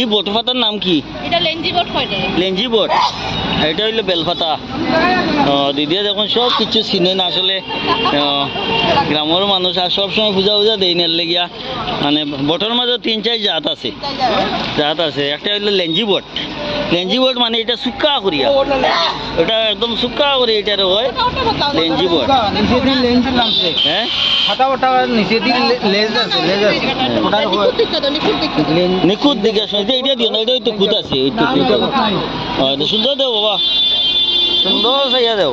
ই বট পাতার নাম কি? এটা লেঞ্জি বোর্ড কয়টা লেঞ্জি বট এটা হইল বেলপাতা দিদিয়া দেখুন সব কিছু চিনে না আসলে গ্রামের মানুষ আর সবসময় পূজা পূজা দেই না লেগিয়া। মানে বটর মাঝে তিন চার জাত আছে। জাত আছে। একটা হইল লেঞ্জি বট লেঞ্জি বট মানে এটা সুক্কা করিয়া। এটা একদম সুক্কা করে এটার হয়। লেঞ্জি বট হ্যাঁ? ফাটা ফাটা নিচে দিয়ে লেজ আছে লেজ আছে। ওটার নিখুঁত দিকে এটা দিও না এটা তো খুঁত আছে। সুন্দর দেও বাবা। সুন্দর সাইয়া দেও।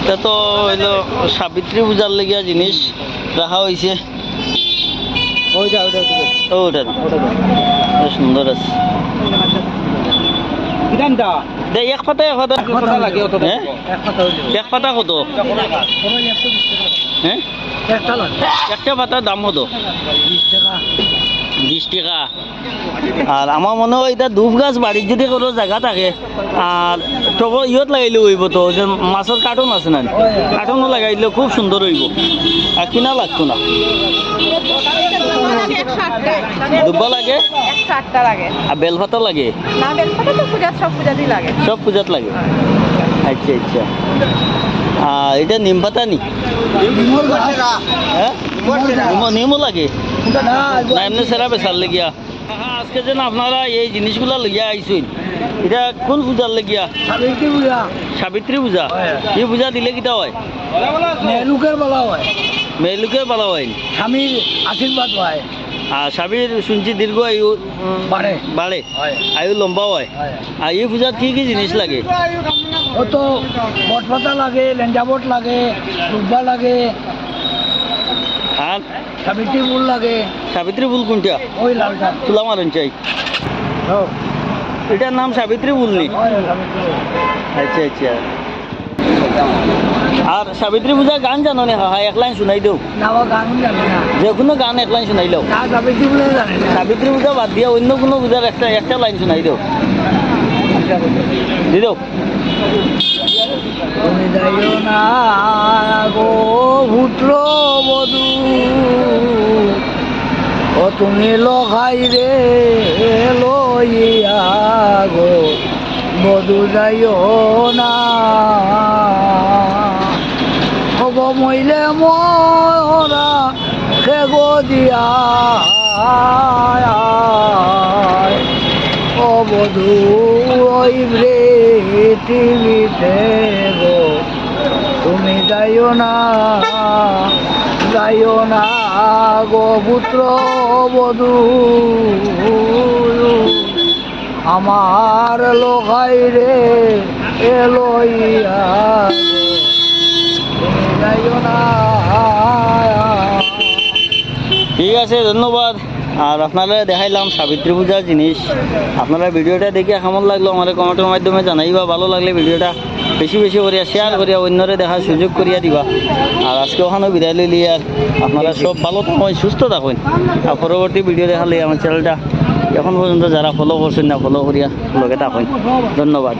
এটা তো হইল সাবিত্রী পূজার লেগিয়া জিনিস রাখা হয়েছে ওইটা ওইটা সুন্দর আছে। এক পাতা এক পাতা এক পাতা লাগে অত হ্যাঁ? এক পাতা হইল এক পাতা কত হ্যাঁ? একটা পাতার দাম কত বিশ টাকা। বিশ টাকা আর আমার মনে হয় এটা ধূপ গাছ বাড়ির যদি কোনো জায়গা থাকে আর তখন ইয়ত লাগাইলে হইব তো যে মাছের কার্টুন আছে না কার্টুনও লাগাইলে খুব সুন্দর হইব আর কিনা লাগতো না দুব্বা লাগে আর বেলপাতা লাগে না বেলপাতা তো পূজার সব পূজাতেই লাগে সব পূজাত লাগে আচ্ছা আচ্ছা আর এটা নিম পাতা নি হ্যাঁ নিমও লাগে না এমনি সেরা বেচার লেগিয়া। আজকে যেন আপনারা এই জিনিসগুলা লইয়া আইসুন এটা কোন পূজার লেগিয়া? সাবিত্রী পূজা। সাবিত্রী পূজা? এই পূজা দিলে কিটা হয়? মেলুকের বলা হয়। হয়। স্বামীর আশীর্বাদ হয়। আর স্বামীর শুনছি দীর্ঘ আয়ু বাড়ে বাড়ে আয়ু লম্বা হয়। আর এই পূজাত কি কি জিনিস লাগে? ও তো লাগে লেঞ্জা বট লাগে দুব্বা লাগে আর সাবিত্রী ফুল লাগে। সাবিত্রী ফুল কোনটা? ওই লালটা। তুলা মারুন চাই। এটার নাম সাবিত্রী ফুল নি? আচ্ছা আচ্ছা। আর সাবিত্রী পূজা গান জানো নে? হা এক লাইন শুনাই দেও। যে কোনো গান এক লাইন শুনাই সাবিত্রী পূজা বাদ দিয়া অন্য কোনো পূজার একটা একটা লাইন শুনাই দেও। দি দেও। তুমি যাইও না গো বধু। তুমি লখাই রে লইয়া গো বধু যাইও না। হব মইলে মরা সে গো দিয়া। ও বধু ওই পৃথিবীতে গো, তুমি যাইও না যাইও না। গো পুত্র বধু। আমার লোকাই রে এলইয়া ঠিক আছে, ধন্যবাদ। আর আপনারা দেখাইলাম সাবিত্রী পূজার জিনিস। আপনারা ভিডিওটা দেখে কেমন লাগল আমার কমেন্টের মাধ্যমে জানাইবা, ভালো লাগলে ভিডিওটা বেশি বেশি করিয়া শেয়ার করিয়া অন্যরে দেখার সুযোগ করিয়া দিবা। আর আজকে ওখানে বিদায় লইলি আর আপনারা সব ভালো থাকুন, সুস্থ থাকুন। আর পরবর্তী ভিডিও দেখালে আমার চ্যানেলটা এখন পর্যন্ত যারা ফলো করছেন না ফলো করিয়া লগে থাকুন। ধন্যবাদ।